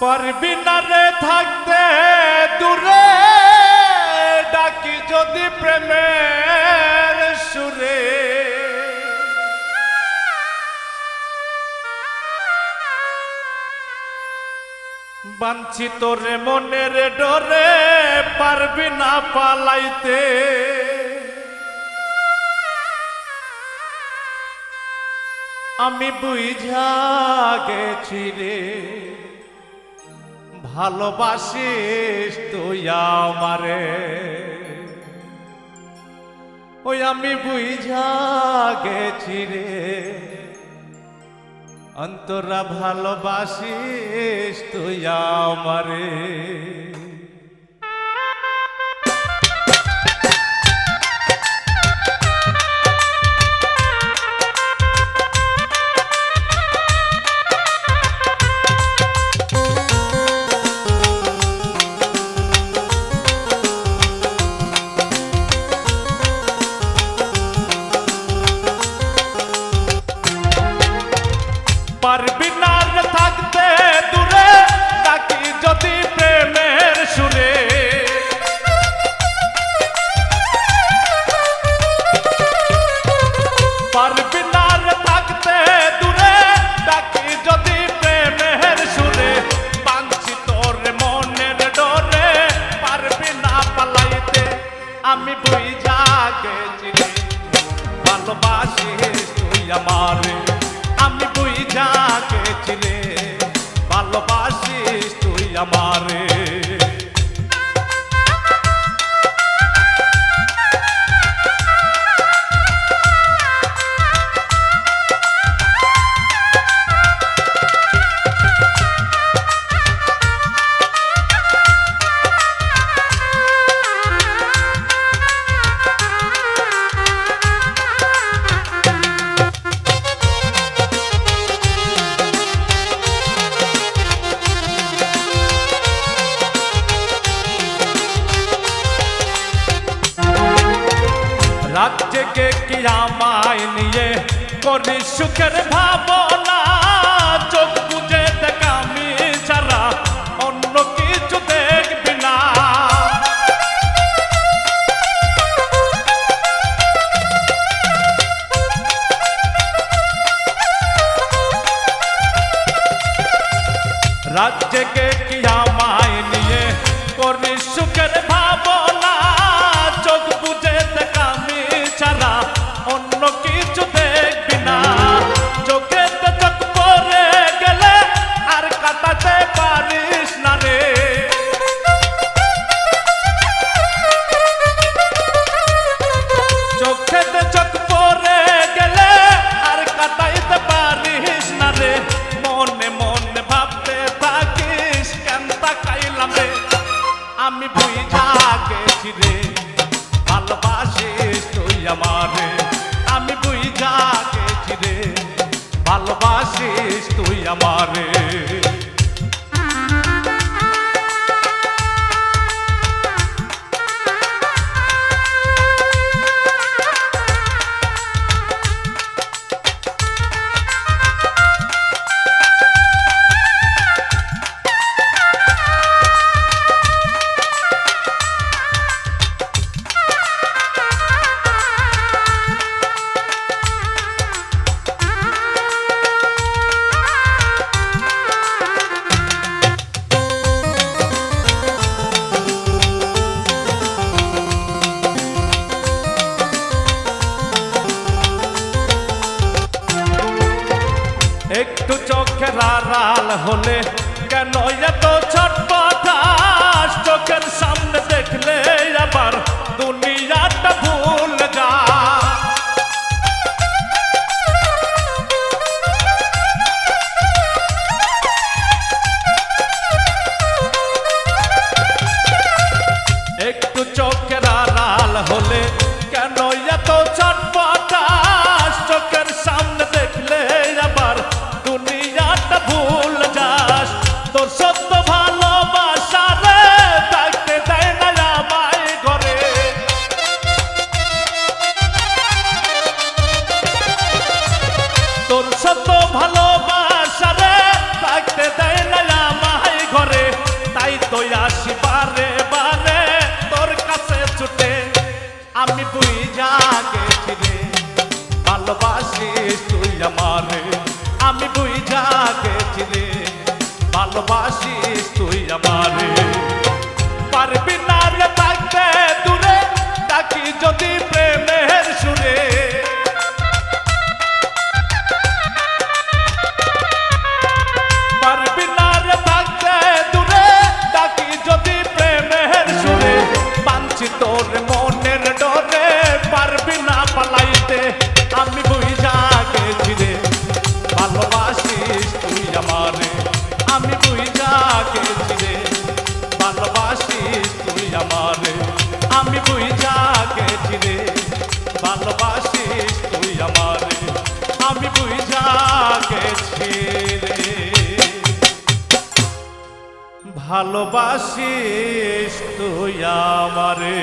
পারবি না রে থাকতে, দূরে ডাকি যদি প্রেমের সুরে। বাঞ্ছিত রে মনের ডরে, পারবি না পালাইতে। আমি বুঝা গেছি রে। ভালোবাসিস তুই আমারে। ওই আমি বুঝা গেছি রে। অন্তরা ভালোবাসিস তুই আমারে। সুরে পারবি না থাকতে দূরে, ডাকি যদি প্রেমের সুরে বাঞ্ছি তোর মনের ডরে। পারবি না পালাইতে, আমি বুঝা গেছি ভালোবাসিস তুই আমারে, আমি বুঝা গেছি রে ভালোবাসিস তুই আমারে। জেগে কি আমায় নিয়ে করি সুখের ভাবনা? চোখ বুঝে দেখ আমি ছাড়া অন্য কিছু দেখবি না। জেগে কি একটু চোখের আড়াল হলে কেন এত ছটপটাস চোখের সামনে দেখলে আবার দুনিয়াটা ভুল যা একটু চোখের আড়াল হলে ভালোবাসিস তুই আমারে। আমি বুঝা গেছি রে ভালোবাসিস তুই আমারে। আমি বুঝা গেছি রে ভালোবাসিস তুই আমারে। আমি বুঝা গেছি রে ভালোবাসিস তুই আমারে। আমি বুঝা গেছি রে ভালোবাসিস তুই আমারে।